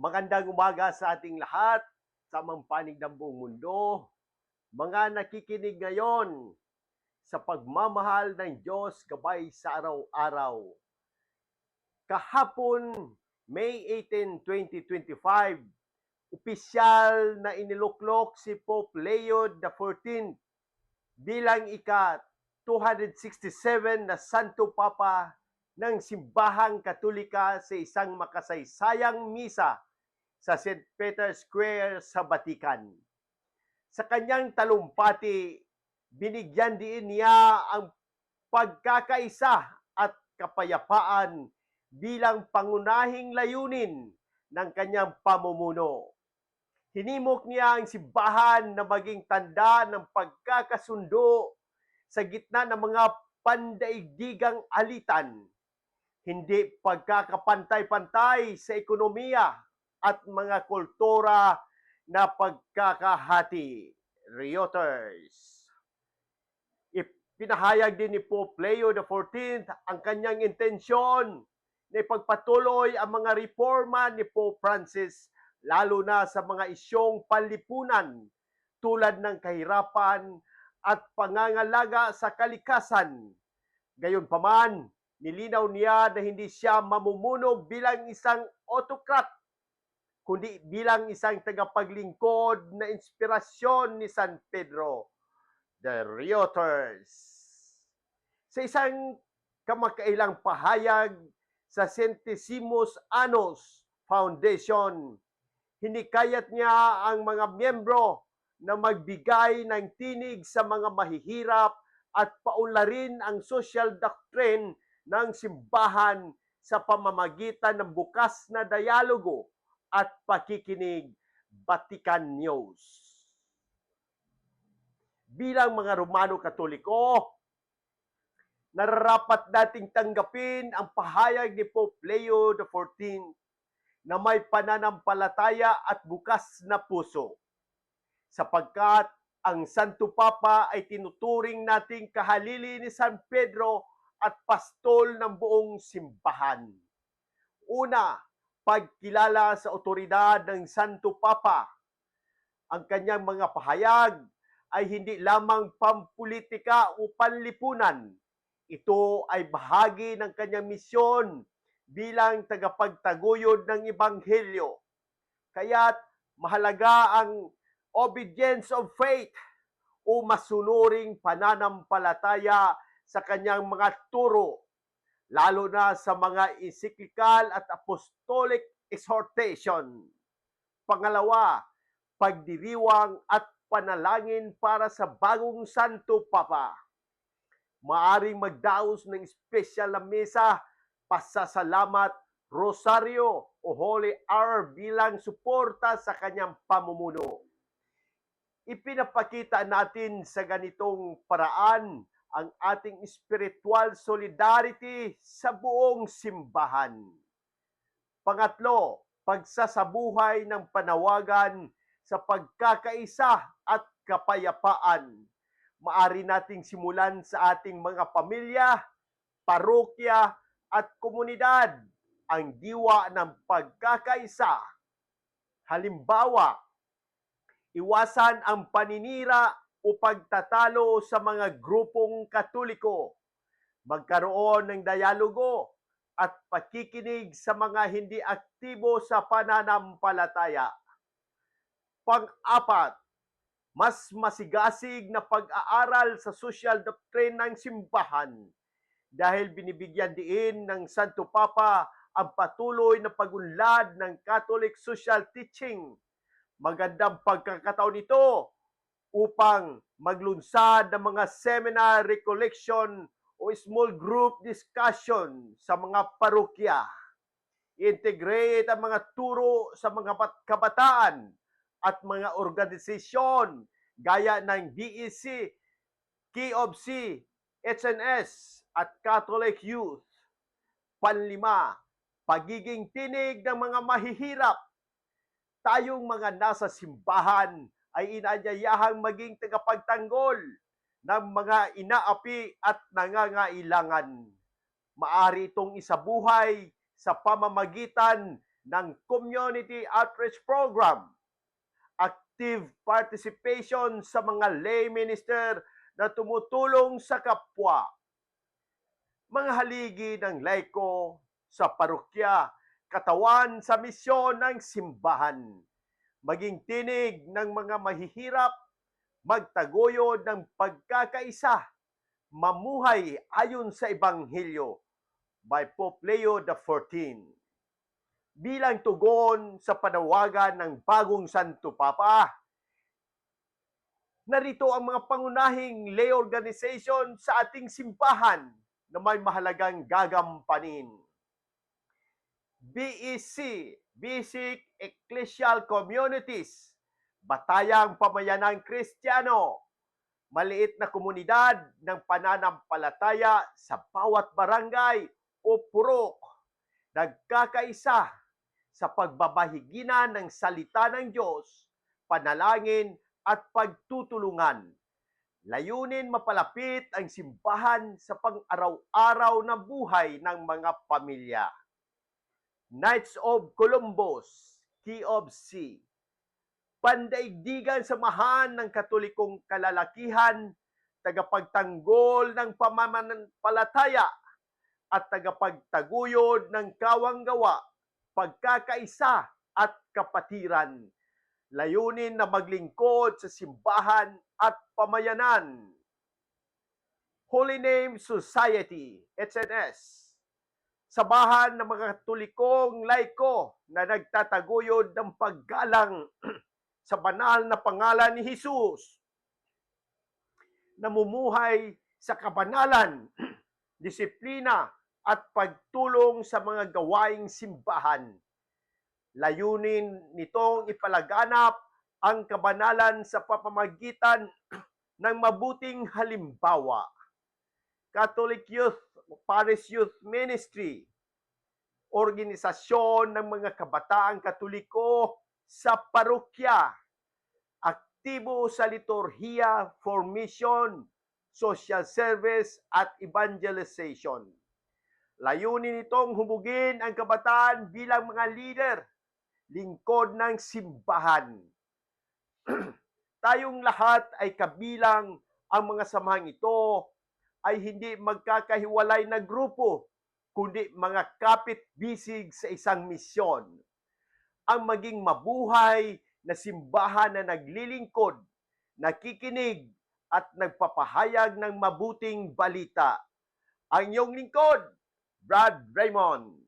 Magandang umaga sa ating lahat, sa panig ng buong mundo, mga nakikinig ngayon sa pagmamahal ng Diyos gabay sa araw-araw. Kahapon, May 18, 2025, opisyal na iniluklok si Pope Leo XIV bilang ika 267 na Santo Papa ng Simbahang Katolika sa isang makasaysayang misa sa St. Peter's Square sa Vatican. Sa kanyang talumpati, binigyan din niya ang pagkakaisa at kapayapaan bilang pangunahing layunin ng kanyang pamumuno. Hinimok niya ang simbahan na maging tanda ng pagkakasundo sa gitna ng mga pandaigdigang alitan, hindi pagkakapantay-pantay sa ekonomiya at mga kultura na pagkakahati. Reuters. Ipinahayag din ni Pope Leo XIV ang kanyang intensyon na ipagpatuloy ang mga reforma ni Pope Francis lalo na sa mga isyong panlipunan tulad ng kahirapan at pangangalaga sa kalikasan. Gayunpaman, nilinaw niya na hindi siya mamumuno bilang isang autocrat, kundi bilang isang tagapaglingkod na inspirasyon ni San Pedro, the Reuters. Sa isang kamakailang pahayag sa Centesimus Annus Foundation, hinikayat niya ang mga miyembro na magbigay ng tinig sa mga mahihirap at paunlarin ang social doctrine ng simbahan sa pamamagitan ng bukas na dialogo at pakikinig Vatican News. Bilang mga Romano Katoliko, nararapat dating tanggapin ang pahayag ni Pope Leo XIV na may pananampalataya at bukas na puso sapagkat ang Santo Papa ay tinuturing nating kahalili ni San Pedro at pastol ng buong simbahan. Una, pagkilala sa otoridad ng Santo Papa. Ang kanyang mga pahayag ay hindi lamang pampolitika o panlipunan. Ito ay bahagi ng kanyang misyon bilang tagapagtaguyod ng Ebanghelyo. Kaya't mahalaga ang obedience of faith o masunuring pananampalataya sa kanyang mga turo, lalo na sa mga encyclical at apostolic exhortation. Pangalawa, pagdiriwang at panalangin para sa bagong Santo Papa. Maaring magdaos ng espesyal na mesa, pasasalamat, rosaryo o holy hour bilang suporta sa kanyang pamumuno ipinapakita natin sa ganitong paraan ang ating spiritual solidarity sa buong simbahan. Pangatlo, pagsasabuhay ng panawagan sa pagkakaisa at kapayapaan. Maari nating simulan sa ating mga pamilya, parokya at komunidad ang diwa ng pagkakaisa. Halimbawa, iwasan ang paninira o pagtatalo sa mga grupong katoliko, magkaroon ng dialogo at pakikinig sa mga hindi aktibo sa pananampalataya. Pang-apat, mas masigasig na pag-aaral sa social doctrine ng simbahan dahil binibigyan diin ng Santo Papa ang patuloy na pagunlad ng Catholic social teaching magandang pagkakataon ito upang maglunsad ng mga seminar recollection o small group discussion sa mga parokya. Integrate ang mga turo sa mga kabataan at mga organisasyon gaya ng DEC, KOBC, HNS at Catholic Youth. Panlima, pagiging tinig ng mga mahihirap tayong mga nasa simbahan ay inaanyayahang maging tagapagtanggol ng mga inaapi at nangangailangan. Maari itong isabuhay sa pamamagitan ng community outreach program, active participation sa mga lay minister na tumutulong sa kapwa, mga haligi ng laiko sa parokya, katawan sa misyon ng simbahan, maging tinig ng mga mahihirap, magtaguyod ng pagkakaisa, mamuhay ayon sa Ebanghelyo by Pope Leo XIV. Bilang tugon sa panawagan ng bagong Santo Papa, narito ang mga pangunahing lay organization sa ating simbahan na may mahalagang gagampanin. BEC, Basic Ecclesial Communities, Batayang Pamayanang Kristiyano, maliit na komunidad ng pananampalataya sa bawat barangay o purok, nagkakaisa sa pagbabahigina ng salita ng Diyos, panalangin at pagtutulungan. Layunin mapalapit ang simbahan sa pang-araw-araw na buhay ng mga pamilya. Knights of Columbus, Key of C, pandaigdigan samahan ng katolikong kalalakihan, tagapagtanggol ng pamamampalataya at tagapagtaguyod ng kawanggawa, pagkakaisa at kapatiran. Layunin na maglingkod sa simbahan at pamayanan. Holy Name Society, HNS, sabahan ng mga katolikong laiko na nagtataguyod ng paggalang sa banal na pangalan ni Jesus. Namumuhay sa kabanalan, disiplina at pagtulong sa mga gawaing simbahan. Layunin nitong ipalaganap ang kabanalan sa papamagitan ng mabuting halimbawa. Catholic Youth Paris Youth Ministry, organisasyon ng mga kabataang katoliko sa parokya, aktibo sa liturhiya, formation, social service at evangelization. Layunin nitong humugin ang kabataan bilang mga leader, lingkod ng simbahan. Tayong lahat ay kabilang ang mga samahang ito ay hindi magkakahiwalay na grupo, kundi mga kapit-bisig sa isang misyon. Ang maging mabuhay na simbahan na naglilingkod, nakikinig, at nagpapahayag ng mabuting balita. Ang iyong lingkod, Brad Raymond.